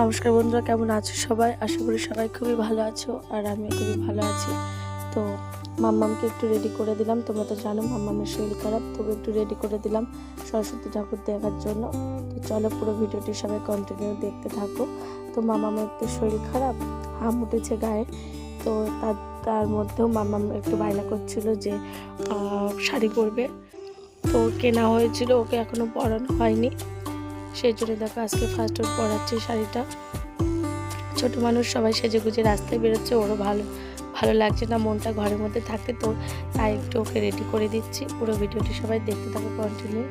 নমস্কার বন্ধুরা, কেমন আছো সবাই? আশা করি সবাই খুবই ভালো আছো আর আমিও খুবই ভালো আছি। তো মাম্মামকে একটু রেডি করে দিলাম, তোমরা তো জানো মাম্মামের শরীর খারাপ তবে একটু রেডি করে দিলাম সরস্বতী ঠাকুর দেখার জন্য। তো চলো পুরো ভিডিওটি সবাই কন্টিনিউ দেখতে থাকো। তো মামামের একটু শরীর খারাপ, হাম উঠেছে গায়ে। তো তার তার মধ্যেও মামাম একটু বায়না করছিল যে শাড়ি পরবে। তো কেনা হয়েছিল, ওকে এখনও পরানো হয়নি। সেই জন্য দেখো আজকে ফার্স্ট ওর পরাচ্ছি শাড়িটা। ছোট মানুষ সবাই সেজে গুজে রাস্তায় বেরোচ্ছে, ওরও ভালো ভালো লাগছে না মনটা ঘরের মধ্যে থাকে তো, তাই একটু ওকে রেডি করে দিচ্ছি। পুরো ভিডিওটি সবাই দেখতে থাকো কন্টিনিউ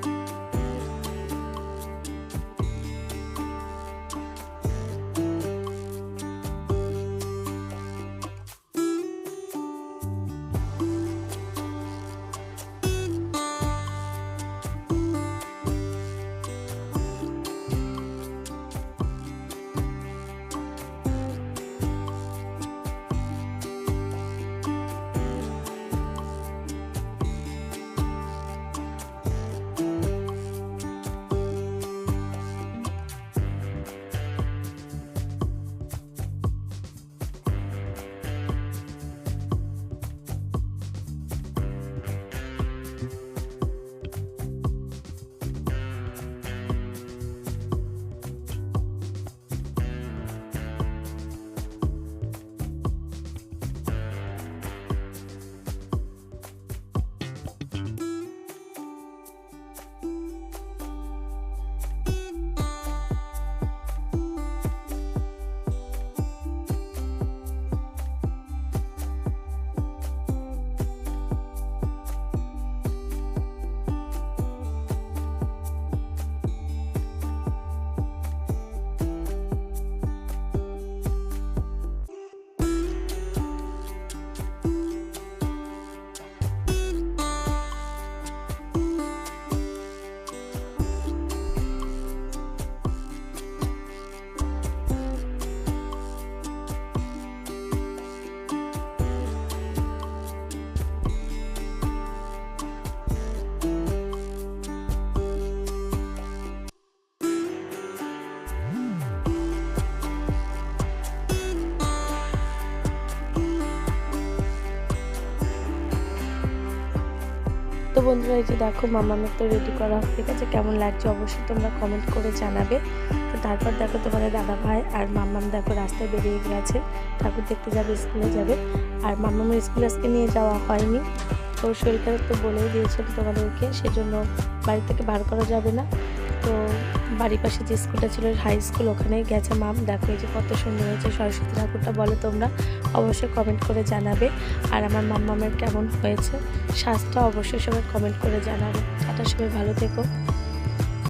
তো বন্ধুরা, এই যে দেখো মামামের তো রেডি করা হয়ে গেছে। কেমন লাগছে অবশ্যই তোমরা কমেন্ট করে জানাবে। তো তারপর দেখো তোমাদের দাদা ভাই আর মামাম দেখো রাস্তায় বেরিয়ে গেছে। ঠাকুর দেখতে যাবে স্কুলে যাবে। আর মামামের স্কুল আজকে নিয়ে যাওয়া হয়নি। তো শরীরটা তো বলেই দিয়েছিল তোমাদেরকে, সেজন্য বাড়ি থেকে বার করা যাবে না। তো বাড়ির পাশে যে স্কুলটা ছিল, হাই স্কুল ওখানে গেছে। মাম, দেখো এই যে কত সুন্দর হয়েছে। সরস্বতী ঠাকুরটা বলো তোমরা, অবশ্যই কমেন্ট করে জানাবে। আর আমার মাম্মামের কেমন হয়েছে, স্বাস্থ্য অবশ্যই সবাই কমেন্ট করে জানাবে। টাটা, সবাই ভালো থেকো।